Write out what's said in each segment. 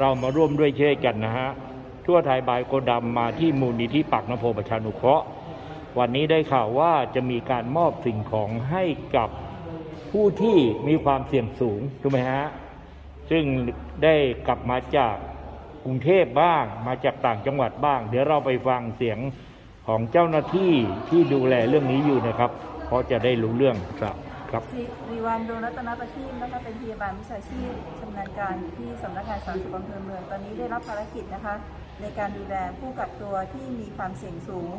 เรามาร่วมด้วยช่วยกันนะฮะ ทั่วไทยบายโกดำมาที่มูลนิธิปักนโพประชานุเคราะห์ วันนี้ได้ข่าวว่าจะมีการมอบสิ่งของให้กับผู้ที่มีความเสี่ยงสูงถูกไหมฮะ ซึ่งได้กลับมาจากกรุงเทพบ้าง มาจากต่างจังหวัดบ้าง เดี๋ยวเราไปฟังเสียงของเจ้าหน้าที่ที่ดูแลเรื่องนี้อยู่นะครับ เพราะจะได้รู้เรื่องครับ ครับสิริวันดวงรัตนประทีปนะคะเป็นพยาบาลวิชาชีพชำนาญการที่สำนักงานสาธารณสุขอำเภอเมืองตอนนี้ได้รับภารกิจนะคะ ในการดูแลผู้กักตัวที่มีความเสี่ยงสูง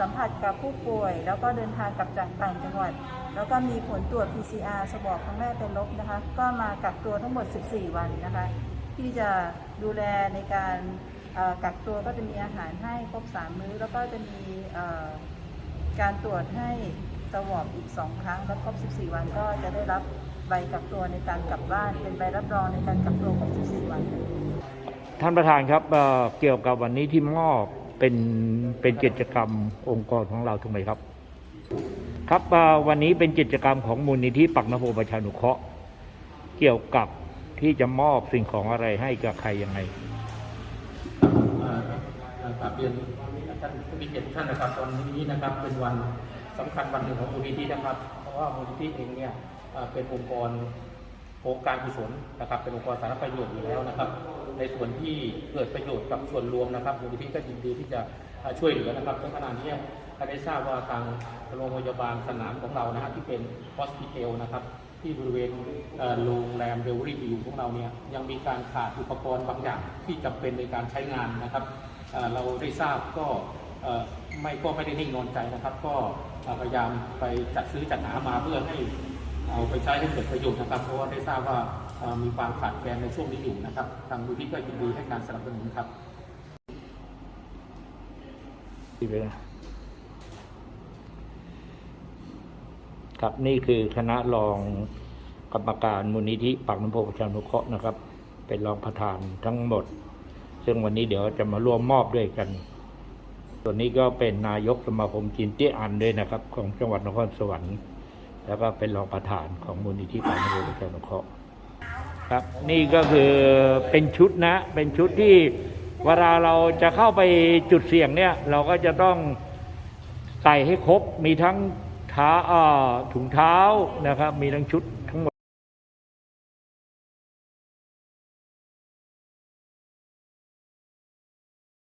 สัมผัสกับผู้ป่วย แล้วก็เดินทางกลับจากต่างจังหวัด แล้วก็มีผลตรวจ PCR สบอกครั้งแรกเป็นลบนะคะ ก็มากักตัวทั้งหมด 14 วันนะคะ ที่จะดูแลในการกักตัวก็จะมีอาหารให้ครบ 3 มื้อ แล้วก็จะมีการตรวจให้ สวอปอีก 2 ครั้ง แล้วครบ 14 วันก็จะได้รับใบกักตัวในการกลับบ้าน เป็นใบรับรองในการกักตัวครบ14 วัน ท่านประธานครับเอ่อเกี่ยวกับวันนี้ที่มอบเป็นเป็นกิจกรรมองค์กรของเราถูกไหมครับ ครับเอ่อวันนี้เป็นกิจกรรมของมูลนิธิปักนโพประชานุเคราะห์เกี่ยวกับที่จะมอบสิ่งของอะไรให้กับใครยังไงเอ่อเอ่อกราบเรียนท่านผู้มีเกียรติทุกท่านนะครับตอนนี้นะครับเป็นวัน สำคัญวันหนึ่งของมูลนิธินะครับ เพราะว่ามูลนิธิเองเนี่ยเป็นองค์กรโครงการกุศลนะครับ เป็นองค์กรสาธารณประโยชน์อยู่แล้วนะครับ ในส่วนที่เกิดประโยชน์กับส่วนรวมนะครับมูลนิธิก็ยินดีที่จะช่วยเหลือนะครับในขณะนี้ก็ได้ทราบว่าทางโรงพยาบาลสนามของเรานะครับที่เป็นฮอสพิทลนะครับที่บริเวณเอ่อโรงแรมเบลลี่วิวของเราเนี่ยยังมีการขาดอุปกรณ์บางอย่างที่จำเป็นในการใช้งานนะครับเราได้ทราบก็ไม่ก็ไม่ได้นิ่งนอนใจนะครับ ก็ พยายามไปจัดซื้อจัดหามาเพื่อให้เอาไปใช้ให้เกิดประโยชน์นะครับ เพราะว่าได้ทราบว่ามีความขาดแคลนในช่วงนี้อยู่นะครับ ทางมูลที่ก็ยินดีให้การสนับสนุนครับที่เป็นครับนี่คือคณะรองกรรมการมูลนิธิปากน้ำโพประชานุเคราะห์นะครับ เป็นรองประธานทั้งหมด ซึ่งวันนี้เดี๋ยวจะมาร่วมมอบด้วยกัน ส่วนนี้ก็เป็นนายกสมาคมจีนเตี้ยอันด้วยนะครับ ของจังหวัดนครสวรรค์ แล้วก็เป็นรองประธานของมูลนิธิปากน้ำโพประชานุเคราะห์ครับนี่ก็คือเป็นชุดนะ เป็นชุดที่เวลาเราจะเข้าไปจุดเสี่ยงเนี่ย เราก็จะต้องใส่ให้ครบมีทั้งเท้าถุงเท้านะครับ มีทั้งชุด